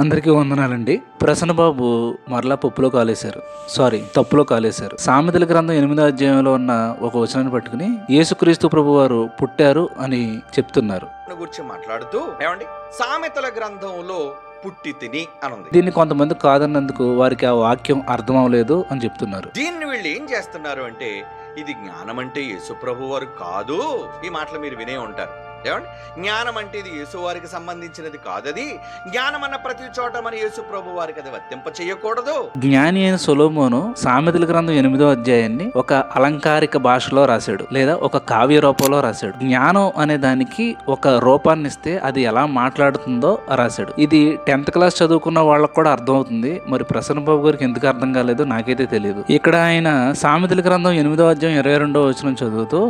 అందరికీ వందనాలండి. ప్రసన్నబాబు మరలా పప్పులో కాలేశారు. సారీ తప్పులో కాలేశారు. సామెతల గ్రంథం ఎనిమిదో అధ్యాయంలో ఉన్న ఒక వచనాన్ని పట్టుకుని యేసుక్రీస్తు ప్రభు వారు పుట్టారు అని చెప్తున్నారు. గురించి మాట్లాడుతూ ఏమండి? సామెతల గ్రంథంలో పుట్టి తిని అనుంది. దీన్ని కొంతమంది కాదన్నందుకు వారికి ఆ వాక్యం అర్థం అవ్వలేదు అని చెప్తున్నారు. దీన్ని వీళ్ళు ఏం చేస్తున్నారు అంటే ఇది జ్ఞానం అంటే యేసు ప్రభు వారు కాదు. ఈ మాటలు మీరు వినే ఉంటారు. ఏమండి? జ్ఞానం అంటే ఇది యేసు వారికి సంబంధించినది కాదది. జ్ఞానం అన్న ప్రతి చోట మన యేసు ప్రభు వారికి అది వర్తింప చేయకూడదు. జ్ఞాని అయిన సొలోమోను సామెతల గ్రంథం ఎనిమిదో అధ్యాయాన్ని ఒక అలంకారిక భాషలో రాశాడు లేదా ఒక కావ్య రూపంలో రాశాడు. జ్ఞానం అనే దానికి ఒక రూపాన్ని ఇస్తే అది ఎలా మాట్లాడుతుందో రాశాడు. ఇది టెన్త్ క్లాస్ చదువుకున్న వాళ్ళకు కూడా అర్థమవుతుంది. మరి ప్రసన్న బాబు గారికి ఎందుకు అర్థం కాలేదు? నాకైతే తెలియదు ఇక్కడ ఆయన సామెతల గ్రంథం ఎనిమిదో అధ్యాయం ఇరవై రెండో వచనం చదువుతూ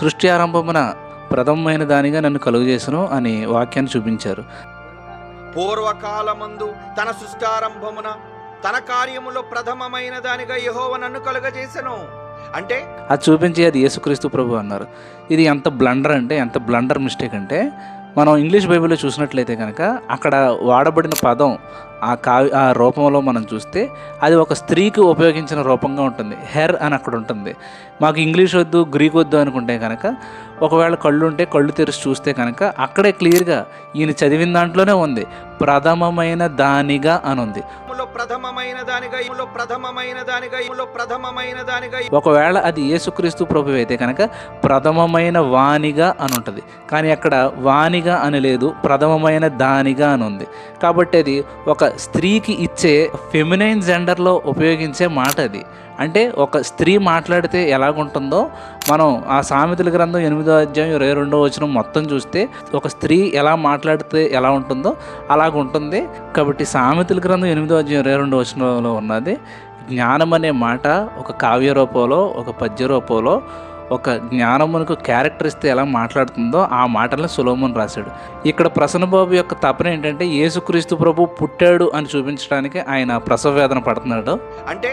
సృష్టి ఆరంభమున ప్రథమమైన దానిగా నన్ను కలుగజేసను అని వాక్యాన్ని చూపించారు. పూర్వకాలమందు తన సృష్టారంభమున తన కార్యములో ప్రథమమైన దానిగా యెహోవా నన్ను కలుగజేసెను. అంటే? అది చూపించి అది యేసుక్రీస్తు ప్రభు అన్నారు. ఇది ఎంత బ్లండర్ అంటే ఎంత బ్లండర్ మిస్టేక్ అంటే మనం ఇంగ్లీష్ బైబిల్లో చూసినట్లయితే కనుక అక్కడ వాడబడిన పదం ఆ కావ్య ఆ రూపంలో మనం చూస్తే అది ఒక స్త్రీకి ఉపయోగించిన రూపంగా ఉంటుంది. హెర్ అని అక్కడ ఉంటుంది. మాకు ఇంగ్లీష్ వద్దు గ్రీక్ వద్దు అనుకుంటే కనుక ఒకవేళ కళ్ళు ఉంటే కళ్ళు తెరిచి చూస్తే కనుక అక్కడే క్లియర్గా ఈయన చదివిన దాంట్లోనే ఉంది. ప్రథమమైన దానిగా అని ఉంది ములో ప్రథమమైన దానిగా ప్రథమమైన దానిగా ప్రథమమైన దానిగా. ఒకవేళ అది యేసుక్రీస్తు ప్రభు అయితే కనుక ప్రథమమైన వాణిగా అని ఉంటుంది కానీ అక్కడ వాణిగా అని లేదు ప్రథమమైన దానిగా అని ఉంది కాబట్టి అది ఒక స్త్రీకి ఇచ్చే ఫెమినైన్ జెండర్లో ఉపయోగించే మాట అది. అంటే ఒక స్త్రీ మాట్లాడితే ఎలాగుంటుందో మనం ఆ సామెతల గ్రంథం ఎనిమిదో అధ్యాయం ఇరవై రెండో వచనం మొత్తం చూస్తే ఒక స్త్రీ ఎలా మాట్లాడితే ఎలా ఉంటుందో అలాగ ఉంటుంది. కాబట్టి సామెతల గ్రంథం ఎనిమిదో అధ్యాయం ఇరవై రెండు వచనంలో ఉన్నది జ్ఞానం అనే మాట ఒక కావ్య రూపంలో ఒక పద్య రూపంలో ఒక జ్ఞానమునకు క్యారెక్టర్ ఇస్తే ఎలా మాట్లాడుతుందో ఆ మాటలను సులోమును రాశాడు. ఇక్కడ ప్రసన్నబాబు యొక్క తపన ఏంటంటే యేసుక్రీస్తు ప్రభు పుట్టాడు అని చూపించడానికి ఆయన ప్రసవ వేదన పడుతున్నాడు. అంటే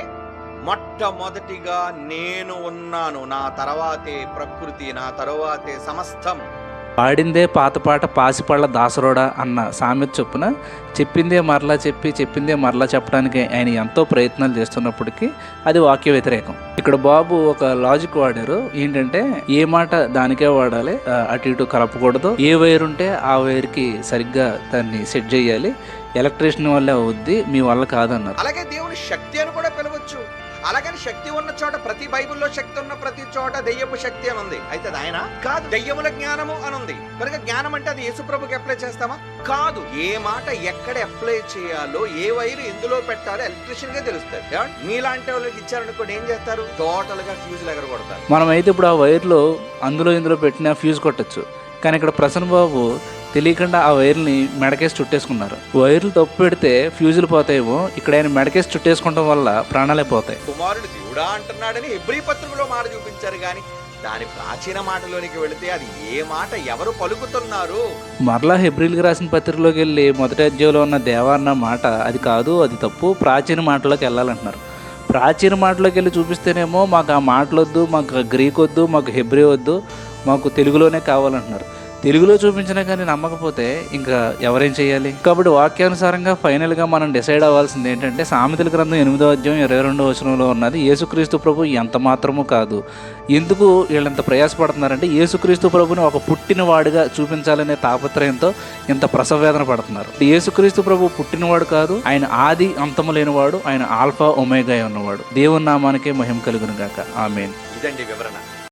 మొట్టమొదటిగా నేను ఉన్నాను నా తర్వాతే ప్రకృతి నా తర్వాతే సమస్తం. పాడిందే పాత పాట పాసిపళ్ళ దాసరోడా అన్న సామెత చొప్పున చెప్పిందే మరలా చెప్పి చెప్పిందే మరలా చెప్పడానికి ఆయన ఎంతో ప్రయత్నాలు చేస్తున్నప్పటికీ అది వాక్య వ్యతిరేకం. ఇక్కడ బాబు ఒక లాజిక్ వాడారు. ఏంటంటే ఏ మాట దానికే వాడాలి అటు ఇటు కలపకూడదు. ఏ వైర్ ఉంటే ఆ వైర్కి సరిగ్గా దాన్ని సెట్ చేయాలి. ఎలక్ట్రీషియన్ వల్లే అవుద్ది మీ వల్ల కాదన్నారు. అలాగే దేవుని శక్తి అని కూడా పిలవచ్చు. అలాగని శక్తి ఉన్న చోట ప్రతి బైబిల్లో శక్తి ఉన్న ప్రతి చోట దెయ్యపు శక్తి అని ఉంది. అయితే అది ఆయన? కాదు. దెయ్యముల జ్ఞానము అని ఉంది. కనుక జ్ఞానం అంటే అది యేసుప్రభుకి అప్లై చేస్తామా? కాదు. ఏ మాట ఎక్కడ అప్లై చేయాలో ఏ వైరు ఎందులో పెట్టాలో ఎలక్ట్రిషియన్గా తెలుస్తుంది? మీలాంటి వాళ్ళకి ఇచ్చారనుకోండి ఏం చేస్తారు? టోటల్గా ఫ్యూజులు ఎగరగొడతారు. మనమైతే ఇప్పుడు ఆ వైర్లో అందులో ఇందులో పెట్టిన ఫ్యూజ్ కొట్టచ్చు. కానీ ఇక్కడ ప్రసన్న బాబు తెలియకుండా ఆ వైర్ని మెడకేసి చుట్టేసుకున్నారు. వైర్లు తప్పు పెడితే ఫ్యూజులు పోతాయేమో ఇక్కడ ఆయన మెడకేసి చుట్టేసుకోవడం వల్ల ప్రాణాలే పోతాయి. కుమారుడు దేవుడా అంటున్నాడని ఎబ్రి పత్రికలో మాట చూపించారు కానీ దాని ప్రాచీన మాటలోనికి వెళితే అది ఏ మాట ఎవరు పలుకుతున్నారు? మరలా హెబ్రిల్కి రాసిన పత్రికలోకి వెళ్ళి మొదటి అధ్యాయంలో ఉన్న దేవా అన్న మాట అది కాదు అది తప్పు ప్రాచీన మాటలోకి వెళ్ళాలంటున్నారు. ప్రాచీన మాటలోకి వెళ్ళి చూపిస్తేనేమో మాకు ఆ మాటలు వద్దు మాకు గ్రీక్ వద్దు మాకు హెబ్రి వద్దు మాకు తెలుగులోనే కావాలంటున్నారు. తెలుగులో చూపించినా కానీ నమ్మకపోతే ఇంకా ఎవరేం చేయాలి? కాబట్టి వాక్యానుసారంగా ఫైనల్గా మనం డిసైడ్ అవ్వాల్సింది ఏంటంటే సామెతల గ్రంథం ఎనిమిదో అధ్యాయం ఇరవై రెండో వచనంలో ఉన్నది యేసుక్రీస్తు ప్రభు ఎంత మాత్రము కాదు. ఎందుకు వీళ్ళంత ప్రయాసపడుతున్నారంటే యేసుక్రీస్తు ప్రభుని ఒక పుట్టినవాడిగా చూపించాలనే తాపత్రయంతో ఇంత ప్రసవేదన పడుతున్నారు. యేసుక్రీస్తు ప్రభు పుట్టినవాడు కాదు ఆయన ఆది అంతము లేనివాడు ఆయన ఆల్ఫా ఒమేగా ఉన్నవాడు. దేవుని నామానికే మహిమ కలుగును గాక. ఆమెన్. ఇదండి వివరణ.